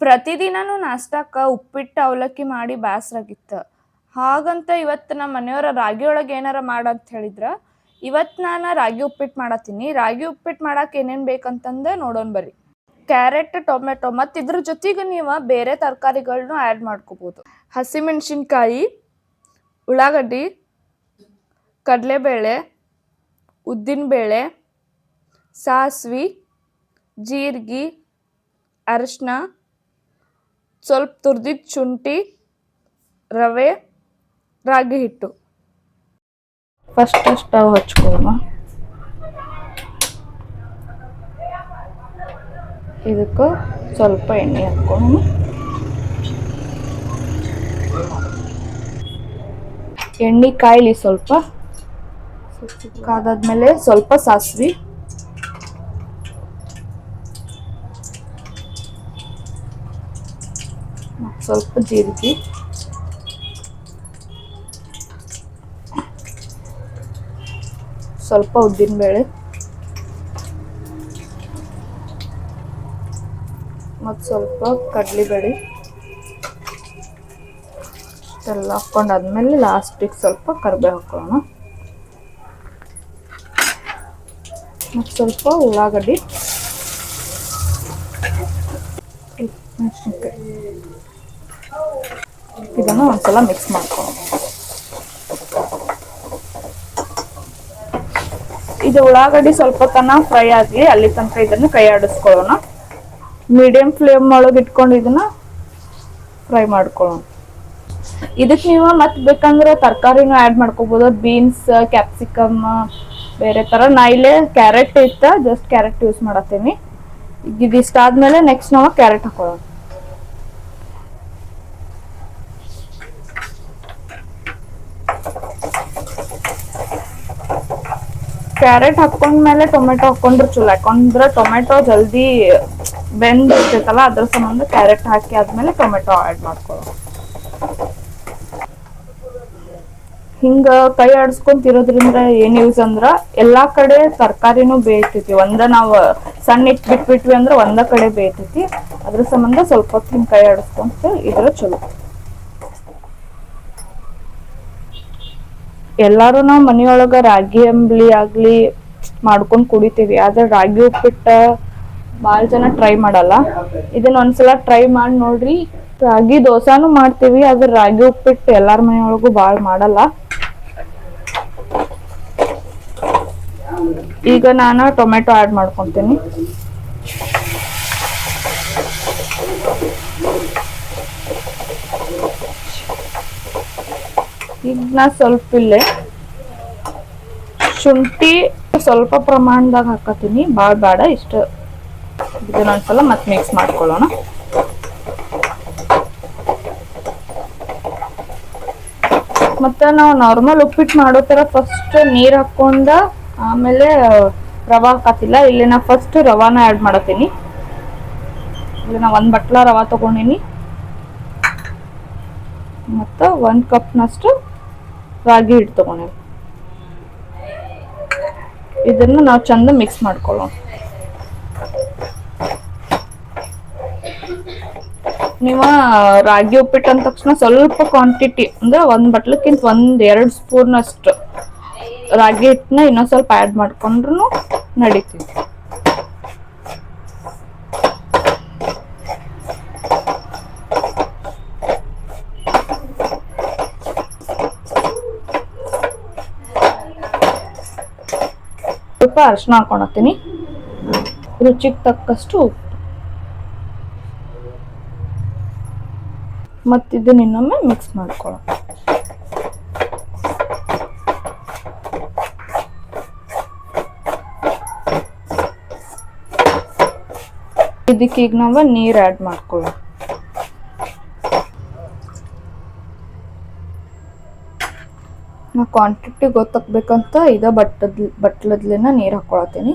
ಪ್ರತಿದಿನನೂ ನಾಷ್ಟಕ್ಕ ಉಪ್ಪಿಟ್ಟು ಅವಲಕ್ಕಿ ಮಾಡಿ ಬ್ಯಾಸ್ರಾಗಿತ್ತು. ಹಾಗಂತ ಇವತ್ತು ನಮ್ಮ ಮನೆಯವರ ರಾಗಿ ಒಳಗೆ ಏನಾರ ಮಾಡಂತ ಹೇಳಿದ್ರ ಇವತ್ತು ನಾನು ರಾಗಿ ಉಪ್ಪಿಟ್ಟು ಮಾಡತ್ತೀನಿ ರಾಗಿ ಉಪ್ಪಿಟ್ಟು ಮಾಡಕ್ಕೆ ಏನೇನು ಬೇಕಂತಂದು ನೋಡೋಣ ಬರ್ರಿ. ಕ್ಯಾರೆಟ್ ಟೊಮೆಟೊ ಮತ್ತು ಇದ್ರ ಜೊತೆಗೆ ನೀವು ಬೇರೆ ತರಕಾರಿಗಳನ್ನೂ ಆ್ಯಡ್ ಮಾಡ್ಕೋಬೋದು. ಹಸಿಮೆಣಸಿನ್ಕಾಯಿ, ಉಳ್ಳಾಗಡ್ಡಿ, ಕಡಲೆಬೇಳೆ, ಉದ್ದಿನಬೇಳೆ, ಸಾಸ್ವಿ, ಜೀರಿಗೆ, ಅರಿಶಿನ ಸ್ವಲ್ಪ ತುರ್ದಿದ್ದ ಶುಂಠಿ, ರವೆ, ರಾಗಿ ಹಿಟ್ಟು. ಫಸ್ಟ್ ಸ್ಟವ್ ಹಚ್ಕೊಳ್ಳೋಣ ಇದಕ್ಕೆ ಸ್ವಲ್ಪ ಎಣ್ಣೆ ಹಾಕ್ಕೊಳ್ಳೋಣ ಎಣ್ಣೆ ಕಾಯ್ಲಿ ಸ್ವಲ್ಪ. ಕಾದಾದ್ಮೇಲೆ ಸ್ವಲ್ಪ ಸಾಸ್ವಿ. ಸ್ವಲ್ಪ ಜೀರಿಗೆ. ಸ್ವಲ್ಪ ಉದ್ದಿನಬೇಳೆ ಮತ್ತು ಸ್ವಲ್ಪ ಕಡಲೆಬೇಳೆ ಎಲ್ಲ ಹಾಕ್ಕೊಂಡಾದ್ಮೇಲೆ ಲಾಸ್ಟಿಗೆ ಸ್ವಲ್ಪ ಕರಿಬೇವು ಹಾಕೋಣ ಮತ್ತು ಸ್ವಲ್ಪ ಉಳ್ಳಾಗಡ್ಡಿ. ಮೆಣಸಿನ್ಕಾಯಿ ಇದನ್ನು ಒಂದ್ಸಲ ಮಿಕ್ಸ್ ಮಾಡ್ಕೊಳ್ಳೋಣ ಇದು ಉಳ್ಳಾಗಡ್ಡಿ ಸ್ವಲ್ಪ ತನ ಫ್ರೈ ಆಗಲಿ ಅಲ್ಲಿ ತನಕ ಇದನ್ನು ಕೈ ಆಡಿಸ್ಕೊಳ್ಳೋಣ ಮೀಡಿಯಂ ಫ್ಲೇಮ್ ಒಳಗೆ ಇಟ್ಕೊಂಡು ಇದನ್ನ ಫ್ರೈ ಮಾಡ್ಕೊಳ್ಳೋಣ. ಇದಕ್ಕೆ ನೀವು ಮತ್ತೆ ಬೇಕಂದ್ರೆ ತರಕಾರಿನೂ ಆ್ಯಡ್ ಮಾಡ್ಕೋಬೋದು. ಬೀನ್ಸ್ ಕ್ಯಾಪ್ಸಿಕಮ್ ಬೇರೆ ಥರ ನಾ ಇಲ್ಲೇ ಕ್ಯಾರೆಟ್ ಇತ್ತ ಜಸ್ಟ್ ಕ್ಯಾರೆಟ್ ಯೂಸ್ ಮಾಡತ್ತೀನಿ. ಆದ್ಮೇಲೆ ನೆಕ್ಸ್ಟ್ ನಾವು ಕ್ಯಾರೆಟ್ ಹಾಕೊಳ್ಳೋಣ. ಕ್ಯಾರೆಟ್ ಹಾಕೊಂಡ್ಮೇಲೆ ಟೊಮೆಟೊ ಹಾಕೊಂಡ್ರೆ ಚಲೋ. ಯಾಕಂದ್ರೆ ಟೊಮೆಟೊ ಜಲ್ದಿ ಬೆಂದ್ ಇರ್ತೈತಲ್ಲ ಅದ್ರ ಸಂಬಂಧ ಕ್ಯಾರೆಟ್ ಹಾಕಿ ಆದ್ಮೇಲೆ ಟೊಮೆಟೊ ಆ್ಯಡ್ ಮಾಡ್ಕೊಳ ಹಿಂಗ ಕೈ ಆಡಿಸ್ಕೊಂತಿರೋದ್ರಿಂದ ಏನ್ ಯೂಸ್ ಅಂದ್ರ, ಎಲ್ಲಾ ಕಡೆ ತರಕಾರಿನೂ ಬೇಯ್ತೈತಿ. ಒಂದ ನಾವ್ ಸಣ್ಣ ಇಟ್ ಬಿಟ್ಬಿಟ್ವಿ ಅಂದ್ರ ಒಂದ ಕಡೆ ಬೇಯ್ತೈತಿ. ಅದ್ರ ಸಂಬಂಧ ಸ್ವಲ್ಪ ಹೊತ್ತು ಹಿಂಗ್ ಕೈ ಆಡಿಸ್ಕೊಂತ ಇದ್ರ ಚಲೋ. ಎಲ್ಲಾರು ನಾವು ಮನಿಯೊಳಗ ರಾಗಿ ಅಂಬ್ಲಿ ಆಗ್ಲಿ ಮಾಡ್ಕೊಂಡ್ ಕುಡಿತೀವಿ. ಆದ್ರೆ ರಾಗಿ ಉಪ್ಪಿಟ್ಟ ಬಾಳ್ ಜನ ಟ್ರೈ ಮಾಡಲ್ಲ. ಇದನ್ನ ಒಂದ್ಸಲ ಟ್ರೈ ಮಾಡಿ ನೋಡ್ರಿ. ರಾಗಿ ದೋಸಾನು ಮಾಡ್ತೀವಿ, ಆದ್ರೆ ರಾಗಿ ಉಪ್ಪಿಟ್ಟು ಎಲ್ಲಾರ ಮನೆಯೊಳಗೂ ಬಾಳ್ ಮಾಡಲ್ಲ. ಈಗ ನಾನು ಟೊಮೆಟೊ ಆಡ್ ಮಾಡ್ಕೊಂತೀನಿ. ಈಗ ನಾ ಸ್ವಲ್ಪ ಇಲ್ಲೇ. ಶುಂಠಿ ಸ್ವಲ್ಪ ಪ್ರಮಾಣದಾಗ ಹಾಕತೀನಿ. ಭಾಳ ಬೇಡ, ಇಷ್ಟ ಇದನ್ನ ಒಂದ್ಸಲ ಮತ್ತೆ ಮಿಕ್ಸ್ ಮಾಡ್ಕೊಳ್ಳೋಣ. ಮತ್ತೆ ನಾವು ನಾರ್ಮಲ್ ಉಪ್ಪಿಟ್ಟು ಮಾಡೋ ತರ ಫಸ್ಟ್ ನೀರ್ ಹಾಕೊಂಡ ಆಮೇಲೆ ರವಾ ಹಾಕತಿಲ್ಲ ಇಲ್ಲಿ ನಾ ಫಸ್ಟ್ ರವಾನ ಆ್ಯಡ್ ಮಾಡತ್ತೀನಿ. ಇಲ್ಲಿ ನಾ ಒಂದ್ ಬಟ್ಲ ರವಾ ತಗೊಂಡಿನಿ. ಮತ್ತ ಒಂದ್ ಕಪ್ನಷ್ಟು ರಾಗಿ ಹಿಟ್ಟು ತಗೊಂಡಿನಿ ಇದನ್ನ ನಾವು ಚಂದ ಮಿಕ್ಸ್ ಮಾಡ್ಕೊಳ್ಳೋಣ. ನೀವು ರಾಗಿ ಉಪ್ಪಿಟ್ಟು ಅಂದ ತಕ್ಷಣ ಸ್ವಲ್ಪ ಕ್ವಾಂಟಿಟಿ ಅಂದ್ರೆ ಒಂದ್ ಬಟ್ಲಕ್ಕಿಂತ ಒಂದ್ ಎರಡು ಸ್ಪೂನ್ ಅಷ್ಟು ರಾಗಿ ಹಿಟ್ಟನ್ನ ಇನ್ನೊಂದ್ ಸ್ವಲ್ಪ ಆ್ಯಡ್ ಮಾಡ್ಕೊಂಡ್ರು ನಡೀತೈತಿ. ಸ್ವಲ್ಪ ಅರಿಶಿನ ಹಾಕೊಳತ್ತೀನಿ ರುಚಿಗೆ ತಕ್ಕಷ್ಟು ಉಪ್ಪು. ಮತ್ತಿದನ್ನ ಇನ್ನೊಮ್ಮೆ ಮಿಕ್ಸ್ ಮಾಡ್ಕೊಳ್ಳೋ ಇದಕ್ಕೆ ಈಗ ನಾವು ನೀರು ಆ್ಯಡ್ ಮಾಡ್ಕೊಳ್ಳೋ ನಾ ಕ್ವಾಂಟಿಟಿ ಗೊತ್ತಾಗ್ಬೇಕಂತ ಇದ ಬಟ್ಟದ, ಬಟ್ಲದ್ಲಿನ ನೀರು ಹಾಕ್ಕೊಳತ್ತೀನಿ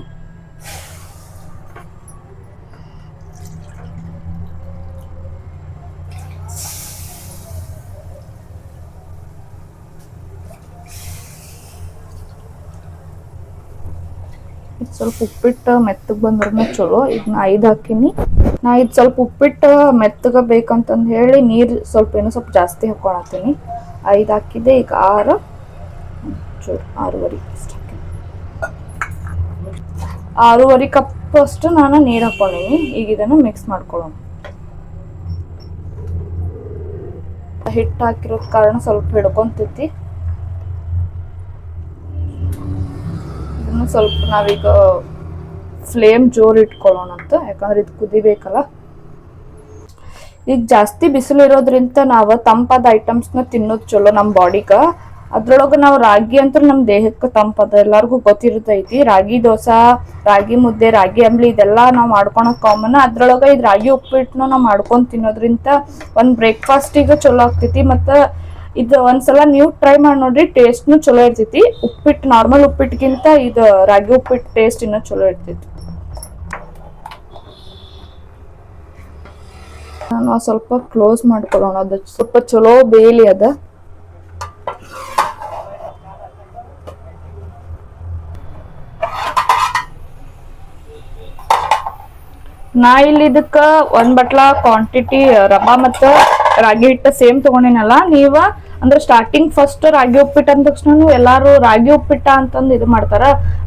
ಸ್ವಲ್ಪ ಉಪ್ಪಿಟ್ಟು ಮೆತ್ತಗೆ ಬಂದ್ರೂ ಚಲೋ ಇದನ್ನ ಐದು ಹಾಕಿನಿ. ನಾ ಇದು ಸ್ವಲ್ಪ ಉಪ್ಪಿಟ್ಟು ಮೆತ್ತಗ ಬೇಕಂತಂದು ಹೇಳಿ ನೀರು ಸ್ವಲ್ಪ ಏನೋ ಸ್ವಲ್ಪ ಜಾಸ್ತಿ ಹಾಕೊಳತ್ತೀನಿ. ಐದು ಹಾಕಿದೆ, ಈಗ ಆರು. ಆರೂವರೆ ಅಷ್ಟು. ಆರೂವರೆ ಕಪ್ ಅಷ್ಟು ನಾನು ನೀರು ಹಾಕ್ಕೊಂಡಿನಿ ಈಗ ಇದನ್ನು ಮಿಕ್ಸ್ ಮಾಡ್ಕೊಳ್ಳೋಣ. ಹಿಟ್ಟು ಹಾಕಿರೋ ಕಾರಣ ಸ್ವಲ್ಪ ಹಿಡ್ಕೊಂತೈತಿ ಇದನ್ನು ಸ್ವಲ್ಪ ನಾವೀಗ ಫ್ಲೇಮ್ ಜೋರು ಇಟ್ಕೊಳ್ಳೋಣ ಅಂತ. ಯಾಕಂದ್ರೆ ಇದು ಕುದಿಬೇಕಲ್ಲ. ಈಗ ಜಾಸ್ತಿ ಬಿಸಿಲು ಇರೋದ್ರಿಂದ ನಾವು ತಂಪಾದ ಐಟಮ್ಸ್ನ ತಿನ್ನೋದು ಚಲೋ ನಮ್ಮ ಬಾಡಿಗ ಅದ್ರೊಳಗೆ ನಾವು ರಾಗಿ ಅಂತ ನಮ್ಮ ದೇಹಕ್ಕೆ ತಂಪದ ಎಲ್ಲರಿಗೂ ಗೊತ್ತಿರತೈತಿ. ರಾಗಿ ದೋಸೆ, ರಾಗಿ ಮುದ್ದೆ, ರಾಗಿ ಅಂಬ್ಲಿ ಇದೆಲ್ಲ ನಾವು ಮಾಡ್ಕೊಳಕ್ ಕಾಮನ್ ಅದ್ರೊಳಗೆ ಇದು ರಾಗಿ ಉಪ್ಪಿಟ್ಟನು ನಾವು ಮಾಡ್ಕೊಂಡು ತಿನ್ನೋದ್ರಿಂದ ಒಂದು ಬ್ರೇಕ್ಫಾಸ್ಟಿಗೆ ಚಲೋ ಆಗ್ತೈತಿ. ಮತ್ತು ಇದು ಒಂದ್ಸಲ ನೀವು ಟ್ರೈ ಮಾಡಿ ನೋಡ್ರಿ ಟೇಸ್ಟ್ನು ಚಲೋ ಇರ್ತೈತಿ. ಉಪ್ಪಿಟ್ಟು ನಾರ್ಮಲ್ ಉಪ್ಪಿಟ್ಟಿಗಿಂತ ಇದು ರಾಗಿ ಉಪ್ಪಿಟ್ಟು ಟೇಸ್ಟ್ ಇನ್ನೂ ಚಲೋ ಇರ್ತೈತಿ. ನಾನು ಸ್ವಲ್ಪ ಕ್ಲೋಸ್ ಮಾಡ್ಕೊಳ್ಳೋಣ ಅದು ಸ್ವಲ್ಪ ಚಲೋ ಬೇಲಿ ಅದ. ನಾ ಇಲ್ಲಿ ಇದಕ್ಕ ಒಂದ್ ಬಟ್ಲ ಕ್ವಾಂಟಿಟಿ ರವಾ ಮತ್ತ ರಾಗಿ ಹಿಟ್ಟ ಸೇಮ್ ತಗೊಂಡಿನಲ್ಲ, ನೀವ ಅಂದ್ರ ಸ್ಟಾರ್ಟಿಂಗ್ ಫಸ್ಟ್ ರಾಗಿ ಉಪ್ಪಿಟ್ಟು ಅಂದ ತಕ್ಷಣ ಎಲ್ಲಾರು ರಾಗಿ ಉಪ್ಪಿಟ್ಟ ಅಂತಂದು ಇದು ಮಾಡ್ತಾರ.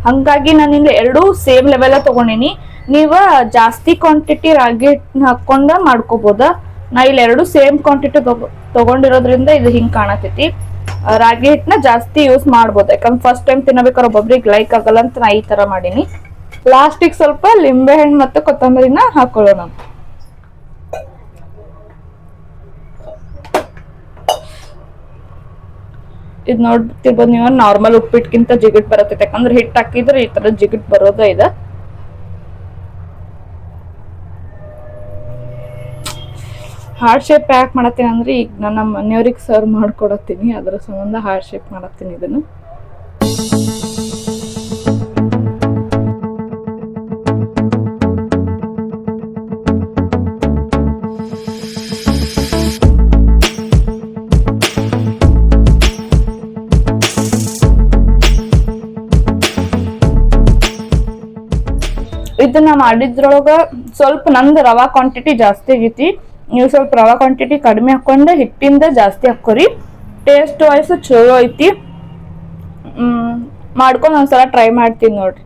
ಹಂಗಾಗಿ ನಾನು ಇಲ್ಲಿ ಎರಡು ಸೇಮ್ ಲೆವೆಲ್ ತಗೊಂಡಿನಿ. ನೀವ ಜಾಸ್ತಿ ಕ್ವಾಂಟಿಟಿ ರಾಗಿ ಹಿಟ್ಟನ್ನ ಹಾಕೊಂಡ ಮಾಡ್ಕೋಬೋದ. ನಾ ಇಲ್ಲಿ ಎರಡು ಸೇಮ್ ಕ್ವಾಂಟಿಟಿ ತಗೊಂಡಿರೋದ್ರಿಂದ ಇದು ಹಿಂಗ್ ಕಾಣತೈತಿ. ರಾಗಿ ಹಿಟ್ಟನ್ನ ಜಾಸ್ತಿ ಯೂಸ್ ಮಾಡ್ಬೋದು. ಯಾಕಂದ್ರೆ ಫಸ್ಟ್ ಟೈಮ್ ತಿನ್ನಬೇಕಾದ್ರೆ ಒಬ್ಬೊಬ್ರಿಗೆ ಲೈಕ್ ಆಗಲ್ಲ ಅಂತ ನಾ ಈ ತರ ಮಾಡೀನಿ. ಲಾಸ್ಟಿಗೆ ಸ್ವಲ್ಪ ಲಿಂಬೆ ಹಣ್ಣು ಮತ್ತು ಕೊತ್ತಂಬರಿನ ಹಾಕೊಳ್ಳೋಣ. ಇದು ನೋಡ್ತಿರ್ಬೋದು ನೀವು ನಾರ್ಮಲ್ ಉಪ್ಪಿಟ್ಟಕ್ಕಿಂತ ಜಿಗಿಟ್ ಬರುತ್ತೆ. ಯಾಕಂದ್ರೆ ಹಿಟ್ ಹಾಕಿದ್ರೆ ಈ ತರ ಜಿಗಿಟ್ ಬರೋದ ಇದೆ. ಹಾರ್ಟ್ ಶೇಪ್ ಪ್ಯಾಕ್ ಮಾಡತ್ತೀನಿ ಅಂದ್ರೆ ಈಗ ನಾನು ನಮ್ಮ ಮನೆಯವ್ರಿಗೆ ಸರ್ವ್ ಮಾಡ್ಕೊಡತ್ತೀನಿ. ಅದರ ಸಂಬಂಧ ಹಾರ್ಟ್ ಶೇಪ್ ಮಾಡತ್ತೀನಿ ಇದನ್ನು. ಇದನ್ನ ಮಾಡಿದ್ರೊಳಗ ಸ್ವಲ್ಪ ನಂದು ರವಾ ಕ್ವಾಂಟಿಟಿ ಜಾಸ್ತಿ ಆಗೈತಿ. ನೀವು ಸ್ವಲ್ಪ ರವಾ ಕ್ವಾಂಟಿಟಿ ಕಡಿಮೆ ಹಾಕೊಂಡೆ ಹಿಟ್ಟಿಂದ ಜಾಸ್ತಿ ಹಾಕೋರಿ. ಟೇಸ್ಟ್ ವೈಸ್ ಚಲೋ ಐತಿ. ಮಾಡ್ಕೊಂಡು ಒಂದ್ಸಲ ಟ್ರೈ ಮಾಡ್ತೀನಿ ನೋಡ್ರಿ.